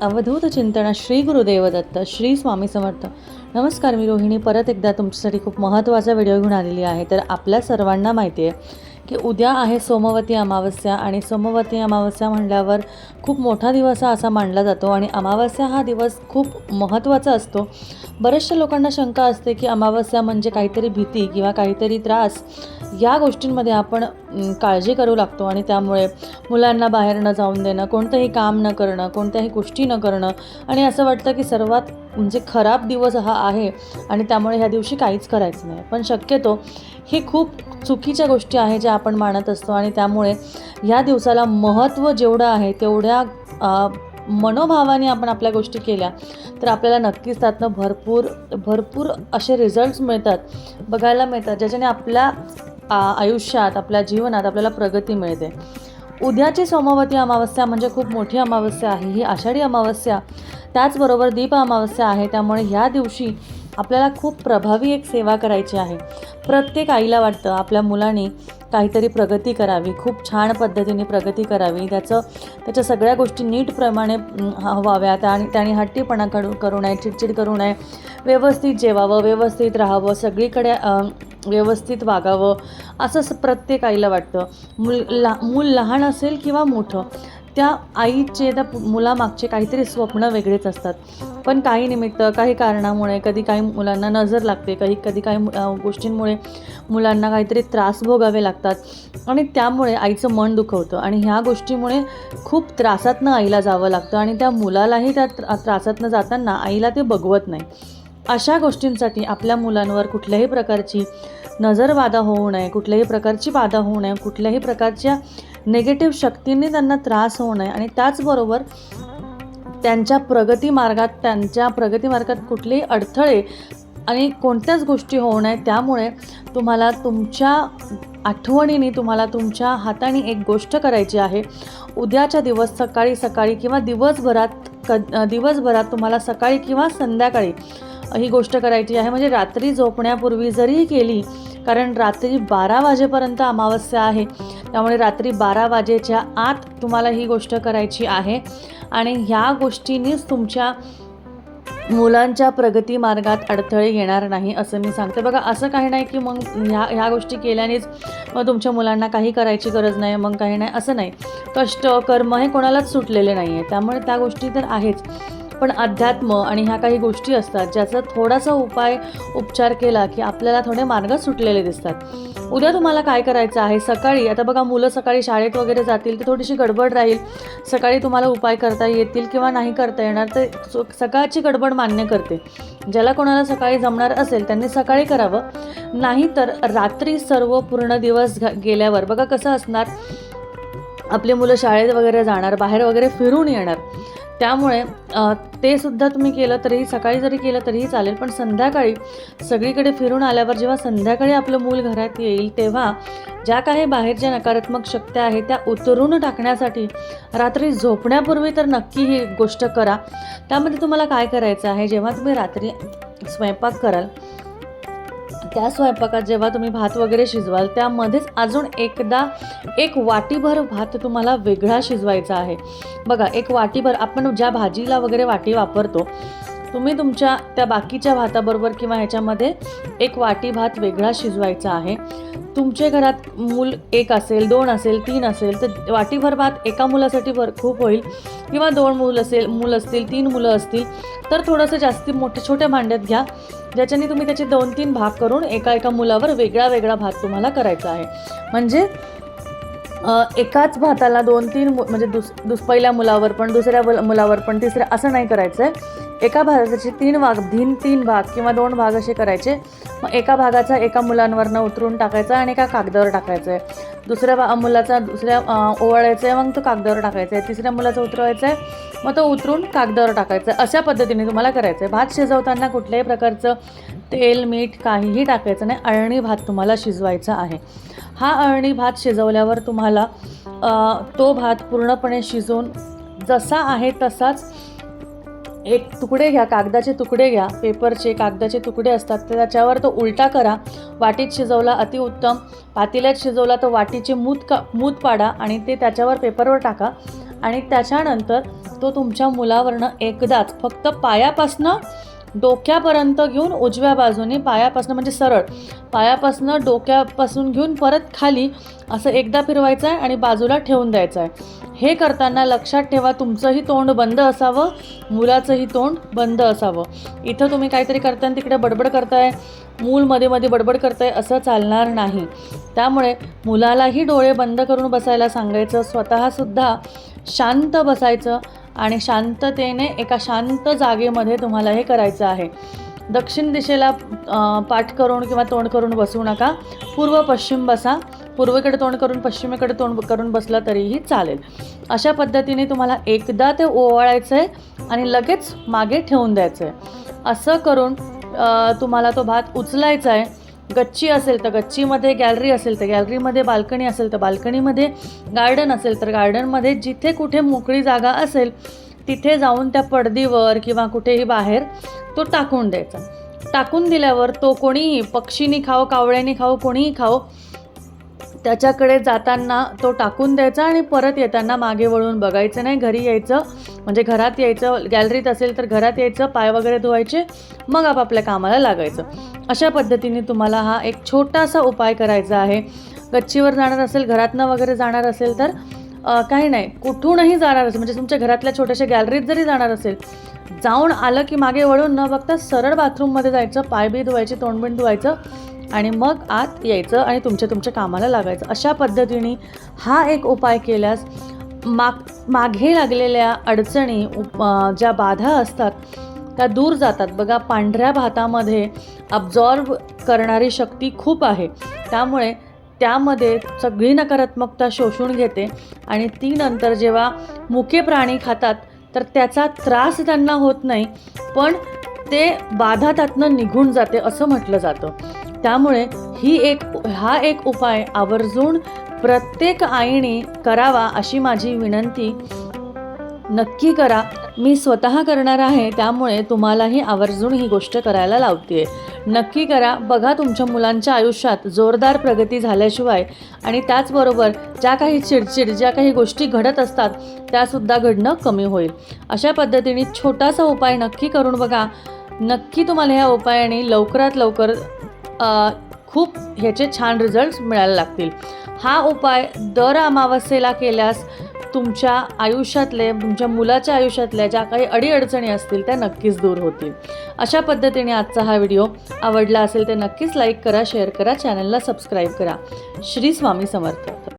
अवधूत चिंतन श्री गुरुदेव दत्त श्री स्वामी समर्थ. नमस्कार मी रोहिणी. परत एकदा तुमच्यासाठी खूप महत्त्वाचा व्हिडिओ घेऊन आलेली आहे. तर आपल्या सर्वांना माहिती आहे की उद्या आहे सोमवती अमावस्या आणि सोमवती अमावस्या म्हणल्यावर खूप मोठा दिवस हा असा मानला जातो आणि अमावस्या हा दिवस खूप महत्त्वाचा असतो. बऱ्याचशा लोकांना शंका असते की अमावस्या म्हणजे काहीतरी भीती किंवा काहीतरी त्रास या गोष्टींमध्ये आपण काळजी करू लागतो आणि त्यामुळे मुलांना बाहेर न जाऊन देणं कोणतंही काम न करणं कोणत्याही गोष्टी न करणं आणि असं वाटतं की सर्वात म्हणजे खराब दिवस हा आहे आणि त्यामुळे ह्या दिवशी काहीच करायचं नाही. पण शक्यतो हे खूप चुकीच्या गोष्टी आहे ज्या आपण मानत असतो आणि त्यामुळे ह्या दिवसाला महत्त्व जेवढं आहे तेवढ्या मनोभावाने आपण आपल्या गोष्टी केल्या तर आपल्याला नक्कीच त्यातनं भरपूर भरपूर असे रिझल्ट्स मिळतात बघायला मिळतात ज्याच्याने आपल्या आ, आयुष्यात आपल्या जीवनात आपल्याला प्रगती मिळते. उद्याची सोमवती अमावस्या म्हणजे खूप मोठी अमावस्या आहे ही आषाढी अमावस्या. त्याचबरोबर दीप अमावस्या आहे त्यामुळे ह्या दिवशी आपल्याला खूप प्रभावी एक सेवा करायची आहे. प्रत्येक आईला वाटतं आपल्या मुलाने काहीतरी प्रगती करावी खूप छान पद्धतीने प्रगती करावी. त्याचं त्याच्या सगळ्या गोष्टी नीटप्रमाणे व्हाव्यात आणि त्याने हट्टीपणा करू करू नये चिडचिड करू नये. व्यवस्थित जेवावं व्यवस्थित राहावं सगळीकडे व्यवस्थित वागावं. असं प्रत्येक आईला वाटतं. मूल ला मूल लहान असेल किंवा मोठं त्या आईचे त्या मुलामागचे काहीतरी स्वप्न वेगळेच असतात. पण काही निमित्त काही कारणामुळे कधी काही मुलांना नजर लागते काही कधी काही मु- गोष्टींमुळे मुलांना काहीतरी त्रास भोगावे लागतात. आणि त्यामुळे आईचं मन दुखवतं. आणि ह्या गोष्टीमुळे खूप त्रासातनं आईला जावं लागतं. आणि त्या मुलालाही त्या त्रा त्रासातनं जाताना आईला ते बघवत नाही. अशा गोष्टींसाठी आपल्या मुलांवर कुठल्याही प्रकारची नजरबाधा होऊ नये कुठल्याही प्रकारची बाधा होऊ नये कुठल्याही प्रकारच्या नेगेटिव्ह शक्तींनी त्यांना त्रास होऊ नये आणि त्याचबरोबर त्यांच्या प्रगती मार्गात त्यांच्या प्रगती मार्गात कुठलेही अडथळे आणि कोणत्याच गोष्टी होऊ नये. त्यामुळे तुम्हाला तुमच्या आठवणीने तुम्हाला तुमच्या हाताने एक गोष्ट करायची आहे. उद्याच्या दिवस सकाळी सकाळी किंवा दिवसभरात क दिवसभरात तुम्हाला सकाळी किंवा संध्याकाळी ही गोष्ट करायची आहे. म्हणजे रात्री झोपण्यापूर्वी जरी केली कारण रात्री बारा वाजेपर्यंत अमावस्या आहे. त्यामुळे रात्री बारा वाजेच्या आत तुम्हाला ही गोष्ट करायची आहे. आणि ह्या गोष्टींनीच तुमच्या मुलांच्या प्रगती मार्गात अडथळे येणार नाही असं मी सांगते. बघा असं काही नाही की मग ह्या ह्या गोष्टी केल्यानेच मग तुमच्या मुलांना काही करायची गरज नाही मग काही नाही असं नाही. कष्ट कर्म हे कोणालाच सुटलेले नाही आहे त्यामुळे त्या गोष्टी तर आहेच. पण अध्यात्म आणि ह्या काही गोष्टी असतात ज्याचा थोडासा उपाय उपचार केला की आपल्याला थोडे मार्ग सुटलेले दिसतात. उद्या तुम्हाला काय करायचं आहे? सकाळी आता बघा मुलं सकाळी शाळेत वगैरे जातील तर थोडीशी गडबड राहील. सकाळी तुम्हाला उपाय करता येतील किंवा नाही करता येणार तर सकाळची गडबड मान्य करते. ज्याला कोणाला सकाळी जमणार असेल त्यांनी सकाळी करावं. नाही तर रात्री सर्व पूर्ण दिवस घ- गेल्यावर बघा कसं असणार? आपली मुलं शाळेत वगैरे जाणार बाहेर वगैरे फिरून येणार. त्यामुळे ते सुद्धा तुम्ही केलं तरीही सकाळी जरी केलं तरीही चालेल पण संध्याकाळी सगळीकडे फिरून आल्यावर जेव्हा संध्याकाळी आपलं मूल घरात येईल तेव्हा ज्या काही बाहेरच्या नकारात्मक शक्त्या आहेत त्या उतरून टाकण्यासाठी रात्री झोपण्यापूर्वी तर नक्की ही गोष्ट करा. त्यामध्ये तुम्हाला काय करायचं आहे जेव्हा तुम्ही रात्री स्वयंपाक कराल त्या स्वयंपाकात जेव्हा तुम्ही भात वगैरे शिजवाल त्यामध्येच अजून एकदा एक वाटीभर भात तुम्हाला वेगळा शिजवायचा आहे. बघा एक वाटीभर आपण ज्या भाजीला वगैरे वाटी वापरतो तुम्ही तुमच्या त्या बाकीच्या भाताबरोबर किंवा ह्याच्यामध्ये एक वाटी भात वेगळा शिजवायचा आहे. तुमच्या घरात मूल एक असेल दोन असेल तीन असेल तर वाटीभर भात एका मुलासाठी भर खूप होईल. किंवा दोन मूल असेल मूल असतील तीन मुलं असतील तर थोडंसं जास्ती मोठ्या छोट्या भांड्यात घ्या ज्याच्याने तुम्ही त्याचे दोन तीन भाग करून एका एका मुलावर वेगळा वेगळा भात तुम्हाला करायचा आहे. म्हणजे एकाच भाताला दोन तीन मु म्हणजे दुस दुस पहिल्या मुलावर पण दुसऱ्या मुलावर पण तिसऱ्या असं नाही करायचं आहे एका भागाचे तीन भाग भिन तीन भाग किंवा दोन भाग असे करायचे. मग एका भागाचा एका मुलांवरनं उतरून टाकायचा आणि एका कागदावर टाकायचं आहे दुसऱ्या भा मुलाचा दुसऱ्या अ, ओवाळायचं आहे मग तो कागदावर टाकायचा आहे तिसऱ्या मुलाचा उतरवायचा आहे मग तो उतरून कागदावर टाकायचा आहे अशा पद्धतीने तुम्हाला करायचं आहे भात शिजवताना कुठल्याही प्रकारचं तेल मीठ काहीही टाकायचं नाही. अळणी भात तुम्हाला शिजवायचा आहे. हा अळणी भात शिजवल्यावर तुम्हाला तो भात पूर्णपणे शिजवून जसा आहे तसाच एक तुकडे घ्या कागदाचे तुकडे घ्या पेपरचे कागदाचे तुकडे असतात तर त्याच्यावर तो उलटा करा. वाटीत शिजवला अतिउत्तम पातेल्यात शिजवला तर वाटीचे मूत का मूत पाडा आणि ते त्याच्यावर पेपरवर टाका. आणि त्याच्यानंतर तो तुमच्या मुलावरनं एकदाच फक्त पायापासनं डोक्यापर्यंत घेऊन उजव्या बाजूने पायापासून म्हणजे सरळ पायापासनं डोक्यापासून घेऊन परत खाली असं एकदा फिरवायचं आहे आणि बाजूला ठेवून द्यायचं आहे. हे करताना लक्षात ठेवा तुमचंही तोंड बंद असावं मुलाचंही तोंड बंद असावं. इथं तुम्ही काहीतरी करताना तिकडे बडबड करताय मूल मध्ये मध्ये बडबड करताय असं चालणार नाही. त्यामुळे मुलालाही डोळे बंद करून बसायला सांगायचं स्वतःसुद्धा शांत बसायचं आणि शांततेने एका शांत जागेमध्ये तुम्हाला हे करायचं आहे. दक्षिण दिशेला पाठ करून किंवा तोंड करून बसू नका. पूर्व पश्चिम बसा. पूर्वेकडे तोंड करून पश्चिमेकडे तोंड करून बसला तरीही चालेल. अशा पद्धतीने तुम्हाला एकदा ते ओवाळायचं आहे आणि लगेच मागे ठेवून द्यायचं आहे असं करून तुम्हाला तो भात उचलायचा आहे गच्ची असेल तर गच्चीमध्ये गॅलरी असेल तर गॅलरीमध्ये बाल्कनी असेल तर बाल्कनीमध्ये गार्डन असेल तर गार्डनमध्ये जिथे कुठे मोकळी जागा असेल तिथे जाऊन त्या पडदीवर किंवा कुठेही बाहेर तो टाकून द्यायचा. टाकून दिल्यावर तो कोणीही पक्षीनी खाओ कावळ्यानी खाओ कोणीही खाओ त्याच्याकडे जाताना तो टाकून द्यायचा आणि परत येताना मागे वळून बघायचं नाही. घरी यायचं म्हणजे घरात यायचं गॅलरीत असेल तर घरात यायचं पाय वगैरे धुवायचे मग आपापल्या कामाला लागायचं. अशा पद्धतीने तुम्हाला हा एक छोटासा उपाय करायचा आहे. गच्चीवर जाणार असेल घरातनं वगैरे जाणार असेल तर काही नाही. कुठूनही जाणार असेल म्हणजे तुमच्या घरातल्या छोट्याशा गॅलरीत जरी जाणार असेल जाऊन आलं की मागे वळून न बघता सरळ बाथरूममध्ये जायचं पायबी धुवायचे तोंडबिंड धुवायचं आणि मग आत यायचं आणि तुमच्या तुमच्या कामाला लागायचं. अशा पद्धतीने हा एक उपाय केल्यास माग मागे लागलेल्या अडचणी उप ज्या बाधा असतात त्या दूर जातात. बघा पांढऱ्या भातामध्ये अब्झॉर्ब करणारी शक्ती खूप आहे. त्यामुळे त्यामध्ये सगळी नकारात्मकता शोषून घेते आणि ती नंतर जेव्हा मुके प्राणी खातात तर त्याचा त्रास त्यांना होत नाही पण ते बाधा त्यातनं निघून जाते असं म्हटलं जातं. त्यामुळे ही एक हा एक उपाय आवर्जून प्रत्येक आईने करावा अशी माझी विनंती. नक्की करा. मी स्वतः करणार आहे त्यामुळे तुम्हालाही आवर्जून ही गोष्ट करायला लावते नक्की करा. बघा तुमच्या मुलांच्या आयुष्यात जोरदार प्रगती झाल्याशिवाय आणि त्याचबरोबर ज्या काही चिडचिड ज्या काही गोष्टी घडत असतात त्यासुद्धा घडणं कमी होईल. अशा पद्धतीने छोटासा उपाय नक्की करून बघा. नक्की तुम्हाला ह्या उपायाने लवकरात लवकर खूप ह्याचे छान रिझल्ट्स मिळायला लागतील. हा उपाय दर अमावस्येला केल्यास तुमच्या आयुष्यातले तुमच्या मुलाच्या आयुष्यातल्या ज्या काही अडीअडचणी असतील त्या नक्कीच दूर होतील. अशा पद्धतीने आजचा हा व्हिडिओ आवडला असेल तर नक्कीच लाईक करा शेअर करा चॅनलला सबस्क्राईब करा. श्री स्वामी समर्थ.